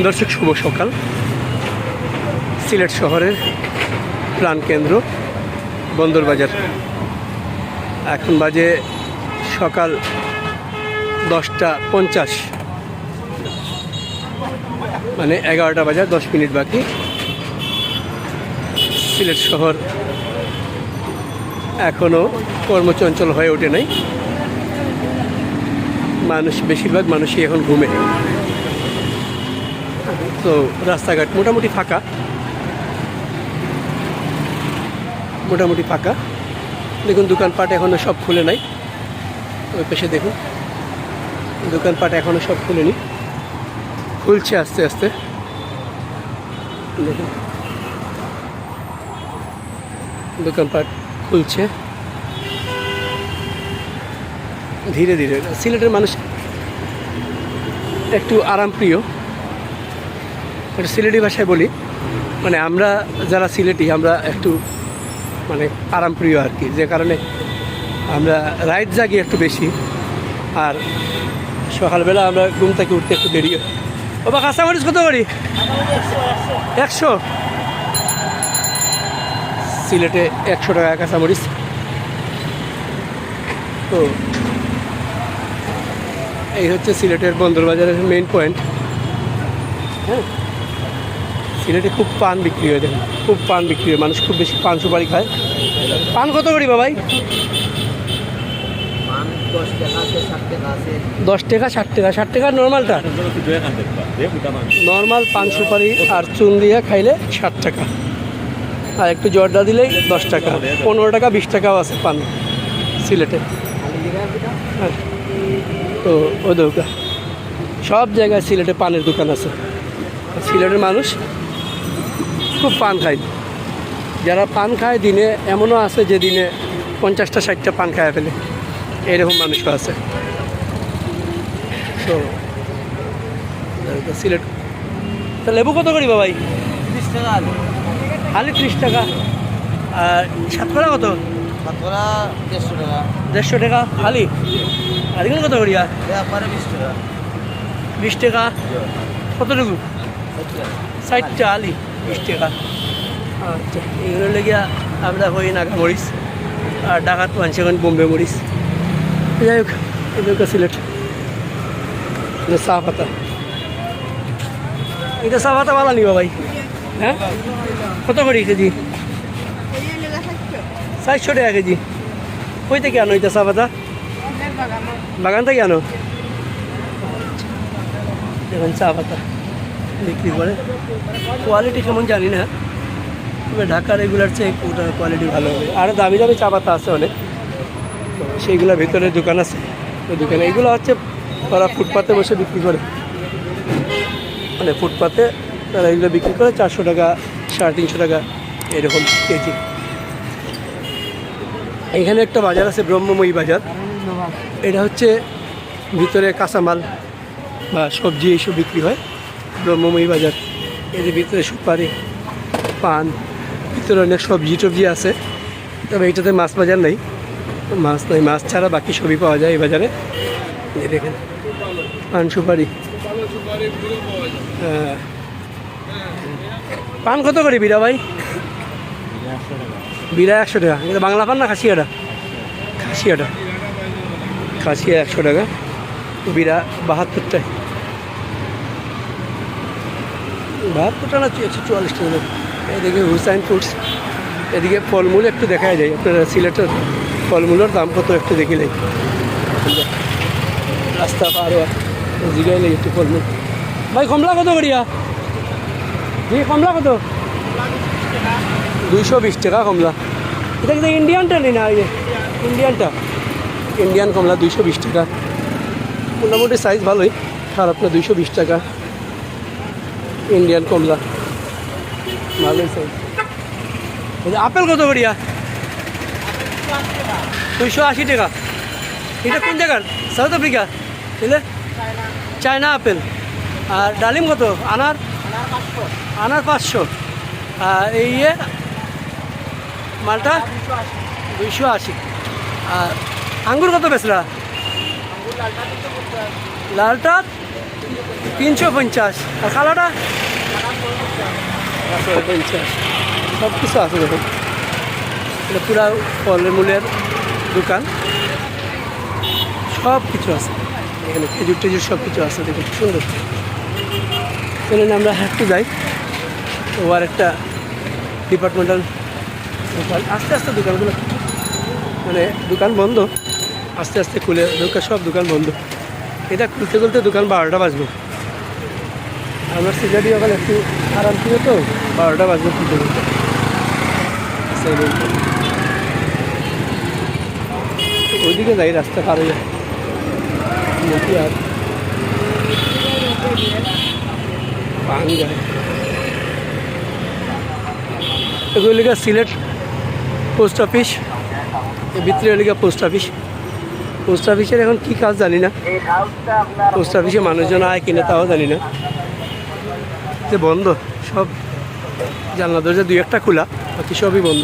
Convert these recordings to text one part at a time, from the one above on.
দর্শক, শুভ সকাল। সিলেট শহরের প্রাণকেন্দ্র বন্দরবাজার। এখন বাজে সকাল দশটা পঞ্চাশ। মানে এগারোটা বাজার দশ মিনিট বাকি। সিলেট শহর এখনও কর্মচঞ্চল হয়ে ওঠে নাই। মানুষ, বেশিরভাগ মানুষই এখন ঘুমে। তো রাস্তাঘাট মোটামুটি ফাঁকা। মোটামুটি ফাঁকা। দেখুন, দোকানপাট এখনও সব খুলে নাই। ওই পাশে দেখুন, দোকানপাট এখনও সব খুলেনি। খুলছে আস্তে আস্তে। দেখুন, দোকানপাট খুলছে। ধীরে ধীরে, সিলেটের মানুষ একটু আরামপ্রিয়। এটা সিলেটি ভাষায় বলি। মানে আমরা যারা সিলেটি, আমরা একটু মানে আরামপ্রিয় আর কি। যে কারণে আমরা রাইট জাগি একটু বেশি। আর সকালবেলা আমরা ঘুম থেকে উঠতে একটু দেরি হয়। বাবা কাঁচামরিচ কত করি? একশো। সিলেটে একশো টাকা কাঁচামরিচ তো এই হচ্ছে সিলেটের বন্দরবাজারের মেইন পয়েন্ট হ্যাঁ? সিলেটে খুব পান বিক্রি হয় দেখুন খুব পান বিক্রি হয়। মানুষ খুব বেশি পান সুপারি খায়। পান কত করি বাবাই? দশ টাকা ষাট টাকা ষাট টাকা। নর্মালটা? নর্মাল পান সুপারি আর চুন দিয়ে খাইলে ষাট টাকা। আর একটু জর্দা দিলেই দশ টাকা। পনেরো টাকা বিশ টাকাও আছে পান সিলেটে। হ্যাঁ। তো ওই দোকান। সব জায়গায় সিলেটে পানের দোকান আছে। সিলেটের মানুষ খুব পান খায় যারা পান খায় দিনে এমনও আছে যে দিনে পঞ্চাশটা ষাটটা পান খায় ফেলে। এরকম মানুষও আছে। তো সিলেট তা লেবু কত করি বাবাই? তিরিশ টাকা আলু। ত্রিশ টাকা। আর সাতকরা কত? সাতকরা দেড়শো টাকা। দেড়শো টাকা। আলি? আলিগুলো কত করিয়া ব্যাপারে বিশ টাকা। বিশ টাকা। কতটুকু? ষাটটা আলি। বিশ টাকা আচ্ছা এগুলো লেগে আমরা নাগা মরিচ, আর ডাকাত বোম্বে মরিচ। যাই হোক এগুলো সিলেট চা এটা চা ভালো নিবা ভাই। হ্যাঁ? কত করি কেজি? চারশো টাকা কেজি। কই থেকে আনো এটা চা বাগান থেকে আনো? দেখুন চা পাতা। বিক্রি করে। কোয়ালিটি কেমন জানি না। তবে ঢাকা রেগুলার চেয়ে ওটার কোয়ালিটি ভালো হবে। আর দামি দামি চা পাতা আছে অনেক। সেইগুলোর ভিতরে দোকান আছে। ওই দোকানে এগুলো হচ্ছে তারা ফুটপাতে বসে বিক্রি করে। মানে ফুটপাতে তারা এগুলো বিক্রি করে চারশো টাকা, সাড়ে তিনশো টাকা, এরকম কেজি। এখানে একটা বাজার আছে, ব্রহ্মময়ী বাজার। এটা হচ্ছে ভিতরে কাঁচামাল বা সবজি এইসব বিক্রি হয়। ব্রহ্মময়ী বাজার। এর ভিতরে সুপারি, পান, ভিতরে অনেক সবজি টবজি আছে। তবে এইটাতে মাছ বাজার নেই। মাছ নেই, মাছ ছাড়া বাকি সবই পাওয়া যায় এই বাজারে। দেখেন, পান সুপারি। হ্যাঁ। পান কত করে বিড়া ভাই? বিড়া একশো টাকা। এটা বাংলা পান না খাসিয়াটা? খাসিয়াটা। খাসিয়া একশো টাকা। বিড়া বাহাত্তরটায়। বাহাত্তরটা চুয়াল্লিশ টাকা এদিকে হুসাইন ফুডস, এদিকে ফলমূল একটু দেখা যায় আপনারা সিলেটের ফলমূলের দাম কত একটু দেখিলেই রাস্তা পার জিগাইলে একটু ফলমূল। ভাই, কমলা কত করিয়া? জি, কমলা কত? দুইশো বিশ টাকা কমলা। এটা কিন্তু ইন্ডিয়ানটা নেই না ইন্ডিয়ানটা ইন্ডিয়ান কমলা দুইশো বিশ টাকা। মোটামুটি সাইজ ভালোই, খারাপ না, দুইশো বিশ টাকা। ইন্ডিয়ান কমলা ভালোই সাইজ আপেল কত করিয়া দুইশো আশি টাকা। এটা কোন জায়গার? South Africa? বুঝলে চায়না আপেল। আর ডালিম কত? আনার? আনার পাঁচশো। আর এই ইয়ে? মালটা? দুইশো আশি। আর আঙ্গুর কত বেচরা লালটা? তিনশো পঞ্চাশ। আর ছয় পঞ্চাশ। সব কিছু আছে দেখুন এটা পুরা ফলের মূলের দোকান। সব কিছু আছে। এখানে খেজুর টেজুর সব কিছু আছে দেখুন সুন্দর। চলেন আমরা একটু যাই। ও আর একটা ডিপার্টমেন্টাল দোকান। আস্তে আস্তে দোকানগুলো মানে দোকান বন্ধ। আস্তে আস্তে খুলে দোকান সব দোকান বন্ধ। এটা খুলতে খুলতে দোকান বারোটা বাজবো। আমার সিগারি ওখানে একটু আরাম ছিল তো, বারোটা বাজবো খুলতে খুলতে। ওইদিকে যাই, রাস্তা পার আর। পান এগুলো সিলেট পোস্ট অফিস ভিতরে লিখা পোস্ট অফিস। পোস্ট অফিসের এখন কি কাজ জানি না। পোস্ট অফিসে মানুষজন আয় কিনে তাও জানি না। যে বন্ধ, সব জানলা দরজা দুই একটা খোলা, বাকি সবই বন্ধ।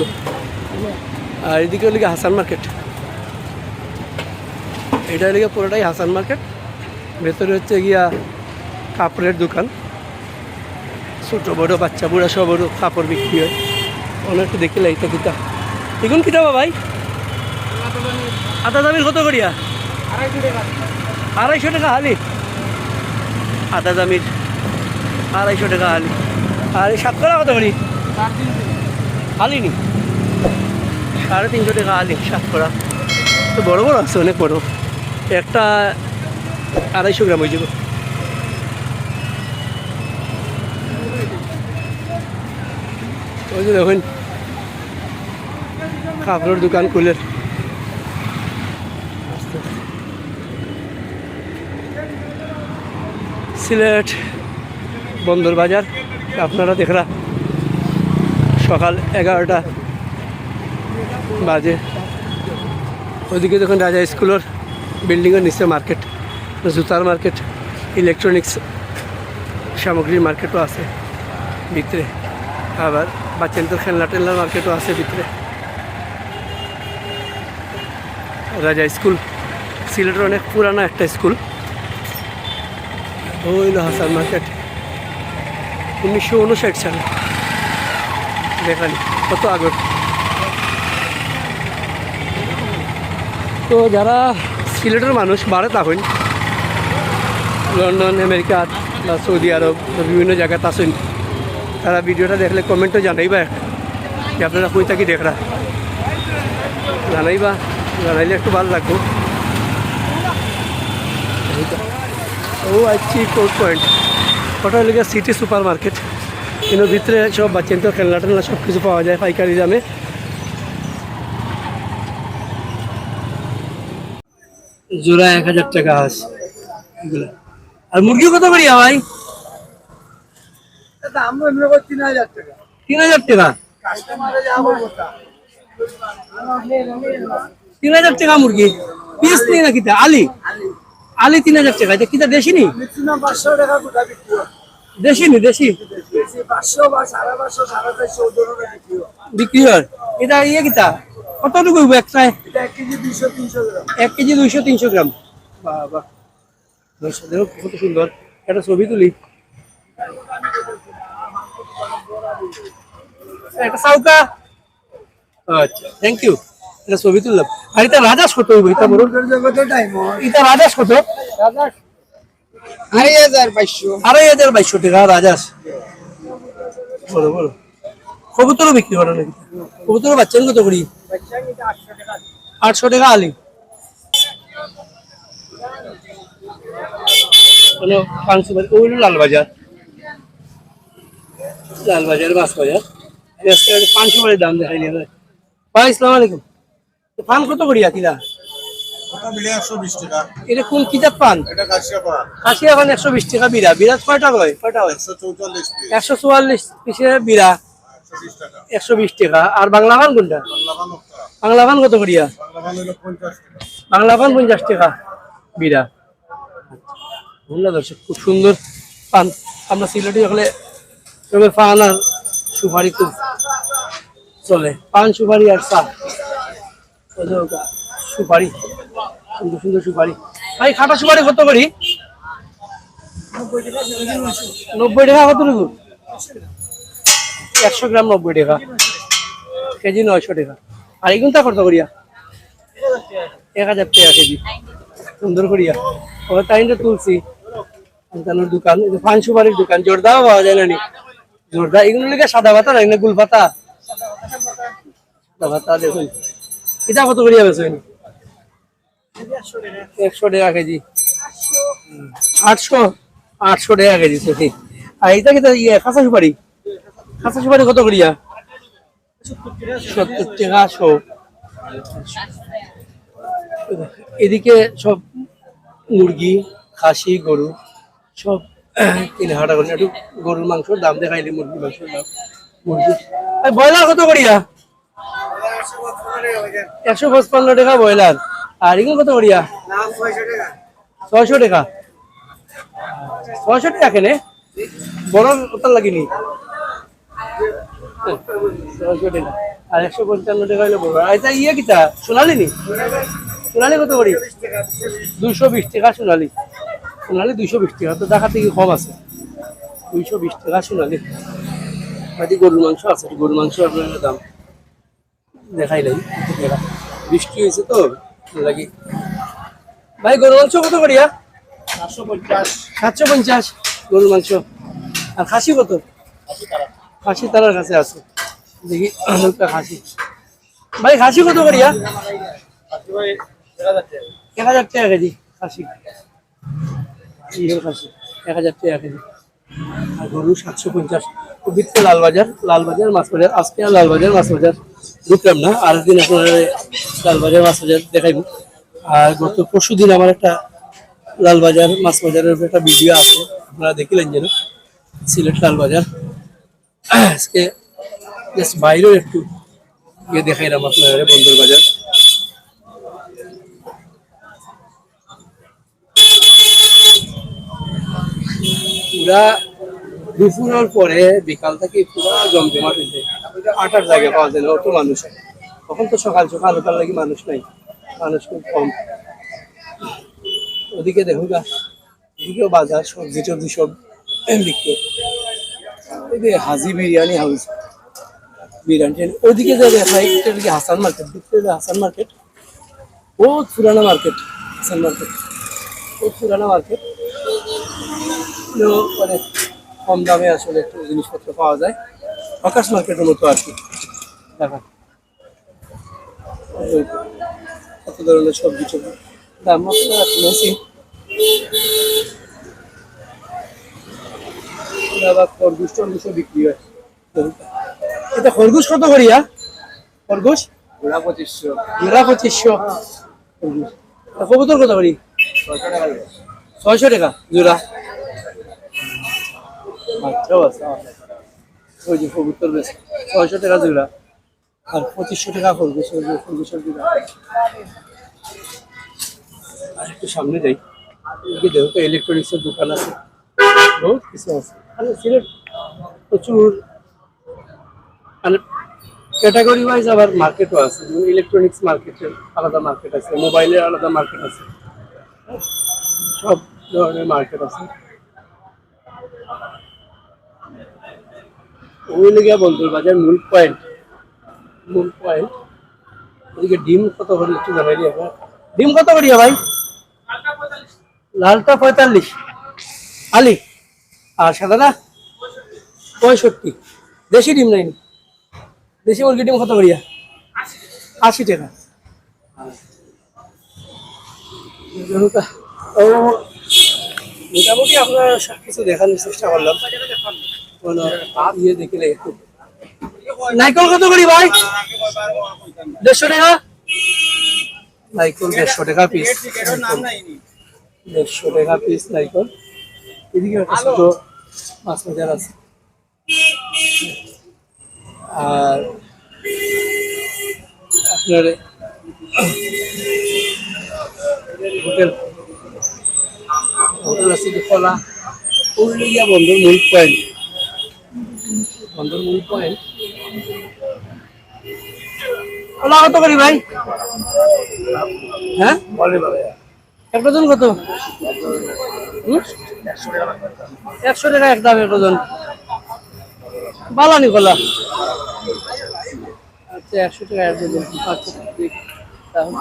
আর এদিকে লিখে হাসান মার্কেট এটা লিখে পুরোটাই হাসান মার্কেট ভেতরে হচ্ছে গিয়া কাপড়ের দোকান। ছোটো, বড়ো, বাচ্চা, বুড়া, সব কাপড় বিক্রি হয়। অনেকটা দেখে লাইটা কিতা দেখুন কিতা ভাই? আদা দামির কত করিয়া? আড়াইশো টাকা। হালি? আদা দামির আড়াইশো টাকা হালি। আর এই সাতকরা কত করি? হালি নি সাড়ে তিনশো টাকা হালি সাতকরা তো বড় বড় আছে অনেক বড়। একটা আড়াইশো গ্রাম হয়ে যাবে। ওই যে দেখুন কাপড়ের দোকান খুলে সিলেট বন্দর বাজার। আপনারা দেখরা সকাল এগারোটা বাজে। ওইদিকে দেখুন রাজা স্কুলের বিল্ডিংয়ের নিচে মার্কেট, জুতার মার্কেট ইলেকট্রনিক্স সামগ্রীর মার্কেটও আছে ভিতরে। আবার বাচ্চাদের খেলনা টেলনার মার্কেটও আছে ভিতরে। রাজা স্কুল, সিলেটের অনেক পুরানো একটা স্কুল। হইল হাসান মার্কেট। উনিশশো উনষাট সালে। দেখানি কত আগর? তো যারা সিলেটের মানুষ, বারে থাকেন লন্ডন, আমেরিকা বা সৌদি আরব বিভিন্ন জায়গাতে আসেন তারা ভিডিওটা দেখলে কমেন্টও জানাইবা। যে আপনারা কই থাকি দেখরা। জানাইবা, জানাইলে একটু ভালো লাগবো। ও আইছি কোর্ট পয়েন্ট ওটা হলো সিটি সুপার মার্কেট কিন্তু ভিতরে সব বাচ্চাদের খেলনা টেলনা সব কিছু পাওয়া যায় পাইকারি দামে। জোড়া এক হাজার টাকা আছে এগুলো আর মুরগি কত করি ভাই? দাম তিন হাজার টাকা। তিন হাজার টাকা? তিন হাজার টাকা মুরগি। পিস নেই না কিতা আলি। আলি তিন হাজার টাকা কিতা দেশি নি? দেশি নি দেশি? বিক্রি হয়। এটা ইয়ে কিতা কতটুকু হইব এক কেজি দুইশো তিনশো গ্রাম। বাবা দর্শক দেখো কত সুন্দর। একটা ছবি তুলি। একটা সাউকা। আচ্ছা থ্যাংক ইউ এটা ছবি তুললাম। আর এটা রাজাস কত হইব, এটা টাইম এটা রাজাস কত আড়াই হাজার বাইশশো আড়াই হাজার বাইশশো টাকা রাজাস বড় বড় কবুতরও বিক্রি করে নাকি? কবুতরও কত করি। আটশো টাকা আলি। বাজার। লালবাজার। লালবাজার মাছ বাজার পাঁচশো দাম দেখাই নিয়ে ভাই ইসলাম আলাইকুম। পান কত করি কিনা ওটা মিলে একশো বিশ টাকা। এটা কোন কিতাব পান? কাশিয়া একশো বিশ টাকা কয়টা হয় কয়টা হয়? একশো চৌচল্লিশ পিস। একশো চুয়াল্লিশ পিসের বিরা একশো বিশ টাকা। একশো বিশ আর বাংলা পান কোনটা? বাংলা পান ওটা কত করিয়া? বাংলা পান পঞ্চাশ টাকা। বিড়া। বুঝলা দর্শক খুব সুন্দর পান। আমরা সিলেটে হলে তবে পান আর সুপারি খুব চলে। পান সুপারি আর চা। সুপারি। সুন্দর সুন্দর সুপারি। ভাই, খাটা সুপারি কত করি? নব্বই টাকা কতটুকু? একশো গ্রাম নব্বই টাকা। কেজি নয়শো টাকা। আর এগুনটা কত করিয়া? এক হাজার টাকা কেজি। সুন্দর করিয়া। ওখানে টাইমটা তুলছি। আনকানোর দোকান পান সুপারির দোকান। জোরদাও পাওয়া যায় না নি? জোরদা, এগুলো সাদা পাতা না? গুল পাতা সাদা পাতা দেখুন। এটা কত করিয়া বেছেন একশো টাকা কেজি। আটশো? আটশো টাকা কেজি সত্যি আর এইটা কিন্তু ইয়ে কাঁচা সুপারি কাঁচা সুপারি কত করিয়া? সত্তর টাকা শো এদিকে সব মুরগি, খাসি, গরু, সব কেনাকাটা করি। একটু গরুর মাংসর দাম দেখাইলে মুরগি মাংসের দাম। মুরগি ব্রয়লার কত করিয়া? একশো পঁচপান্ন টাকা ব্রয়লার। আর এগুলো কত করিয়া? ছয়শো টাকা। ছয়শো টাকা? কেনে? বড় ওটার লাগেনি? ছয়শো টাকা। আর একশো পঞ্চান্ন টাকা হলে বড়। এটা ইয়ে কিতা? সোনালি নি? সোনালি কত করি? দুইশো বিশ টাকা সোনালি। সোনালি দুইশো বিশ টাকা। তো দেখা থেকে কম আছে। দুইশো বিশ টাকা সোনালি। বাকি গরুর মাংস আছে। গরুর মাংস আপনার দাম। দেখাই নাই। বৃষ্টি হয়েছে তো লাগি। ভাই, গরুর মাংস কত করিয়া সাতশো পঞ্চাশ সাতশো পঞ্চাশ। গরুর মাংস। আর খাসি কত? খাসি তারার কাছে আছে। দেখি খাসি। ভাই, খাসি কত করিয়া এক হাজার টাকা কেজি, খাসি। খাসি। এক হাজার টাকা কেজি। গরু সাতশো পঞ্চাশ। বিত্তে লালবাজার লালবাজার মাছ বাজার আজকে আর লালবাজার মাছ বাজার ঢুকলাম না। আর একদিন আপনার লালবাজার মাছ বাজার দেখাইব। আর গত পরশু দিন আমার একটা লালবাজার মাছ বাজারের একটা ভিডিও আছে। আপনারা দেখিলেন যেন, সিলেট লালবাজার। আজকে জাস্ট বাইরেও একটু গিয়ে দেখাইলাম আপনারা বন্দর বাজার পুরা দুপুরের পরে বিকাল থেকে পুরা জমজমাট হয়েছে। আটার জায়গা পাওয়া যায় না, অত মানুষ। তখন তো সকাল সকাল ওখান লাগি মানুষ নাই, মানুষ খুব কম। ওদিকে দেখো গা এদিকেও বাজার, সবজি টবজি সব বিক্রি। এই হাজি বিরিয়ানি হাউস, বিরিয়ানি। ওদিকে যে দেখাই, এটা কি হাসান মার্কেট দেখতে হাসান মার্কেট। বহুত পুরানো মার্কেট, হাসান মার্কেট। বহুত পুরানো মার্কেট। অনেক কম দামে আসলে একটু জিনিসপত্র পাওয়া যায়। আকাশ মার্কেটের মতো আর কি। দেখা কত ধরনের সবজি টবজি দাম আবার খরগোশ টরগোশও বিক্রি হয়। এটা খরগোশ কত করিয়া খরগোশ? ঘোড়া পঁচিশশো। জোড়া পঁচিশশো। খরগোশ আর কবুতর কত করি? ছয়শো টাকা ছয়শো টাকা। জোড়া। বাচ্চাও আছে ওই যে কবুতর বেশ। ছয়শো টাকা জোড়া। আর পঁচিশশো টাকা জোড়া আর একটু সামনে যাই। দেখো তো ইলেকট্রনিক্সের দোকান আছে। বহুত কিছু আছে। মানে সিলেট প্রচুর। মানে ক্যাটাগরি ওয়াইজ আবার মার্কেটও আছে। ইলেকট্রনিক্স মার্কেটের আলাদা মার্কেট আছে মোবাইলের আলাদা মার্কেট আছে। সব ধরনের মার্কেট আছে। ওই লেগে বন্ধুর বাজার মূল পয়েন্ট মূল পয়েন্ট ওদিকে ডিম কত করে একটু এখন ডিম কত করিয়া ভাই? লালটা পঁয়তাল্লিশ। আলি। আর সাদাটা পঁয়ষট্টি। দেশি ডিম নাই। দেশি মুরগি ডিম কত করিয়া? আশি টাকা। মোটামুটি আপনার কিছু দেখানোর চেষ্টা করলাম। কোনো ইয়ে দেখিলে একটু নাইকল কত করি ভাই দেড়শো টাকা নাইকল দেড়শো টাকা পিস দেড়শো টাকা পিস নাইকল এদিকে একটা ছোট মাছ বাজার আছে আর আপনার হোটেল হোটেল আছে কলা পুরুলিয়া বন্দর মূল পয়েন্ট পয়েন্ট কলা কত করি ভাই? হ্যাঁ? এক ডজন কত? একশো টাকা এক দাম এক ডজন বালানি কলা। আচ্ছা একশো টাকা এক ডজন আচ্ছা ঠিক। তাহলে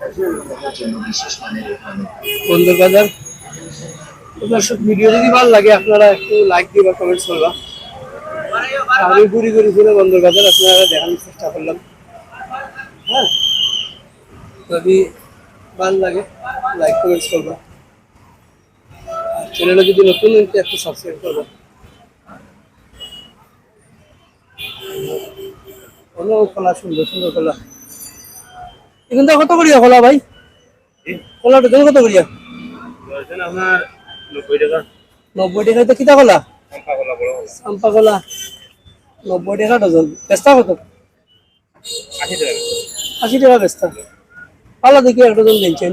ও বন্ধুর বাজার দর্শক ভিডিও যদি ভালো লাগে, আপনারা একটু লাইক দিবা কমেন্টস করবা। আমি ঘুরি ঘুরি ঘুরে বন্ধুর বাজার আপনারা দেখানোর চেষ্টা করলাম। হ্যাঁ? যদি ভালো লাগে লাইক কমেন্টস করবা। আর চ্যানেলে যদি নতুন, একটু সাবস্ক্রাইব করবা। অনেক কলা সুন্দর সুন্দর কলা এখানটা কত করিয়া কলা ভাই? কলাটা তুমি কত করিয়া? আপনার নব্বই টাকা। নব্বই টাকা তো কিতা কলা চম্পা কলা নব্বই টাকা ডজন। বেচতা কত? আশি টাকা। আশি টাকা বেচতা। ভালো দেখি এক ডজন দিচ্ছেন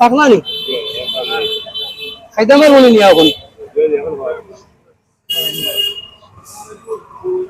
পাকনা নি খাইতে আমার মনে নিয়ে এখন?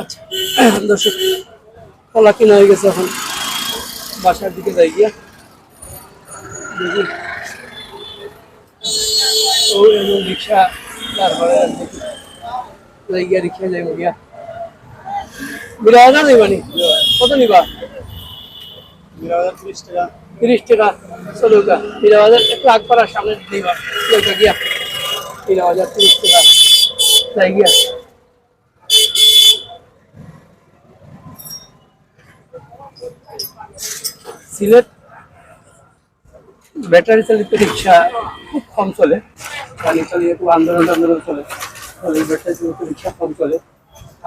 আচ্ছা। দর্শক কলা কিনা হয়ে গেছে এখন। বাসার দিকে যাই গিয়া। দেখি। ও এমন রিক্সা তারপরে যাই গিয়া রিক্সা যাইব গিয়া। বিরা হাজার নিবানি কত নিবা? ত্রিশ টাকা। তিরিশ টাকা। চলো গা। বিরা হাজার একটু আগ পাড়ার সামনে নিবা। গিয়া। বিরা হাজার তিরিশ টাকা। যাই গিয়া। সিলেট ব্যাটারি চালিত রিক্সা খুব কম চলে। গাড়ি চালিয়ে একটু আন্দোলন আন্দোলন চলে। কম চলে।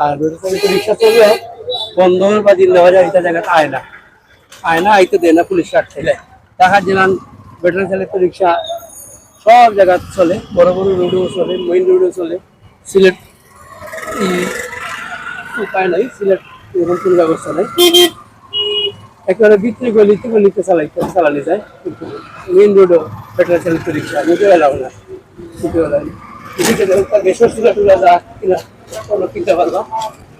আর চালিত এটা জায়গাতে আয় না। আয় না আইতে দেয় না পুলিশ সব চলে। বড় বড় রোডেও চলে চলে। সিলেট উপায় নাই, সিলেট এরকম কোনো ব্যবস্থা নাই। একেবারে বিক্রি করে লিখতে করে লিখতে চালাইতে চালানি যায়। কিন্তু মেইন রোডও পেট্রোল চালিত রিক্সা নিতে পেলাম না। নিতে পেলাম এদিকে দেশের সিলেট যা কিনা কোনো কিনতে পারলাম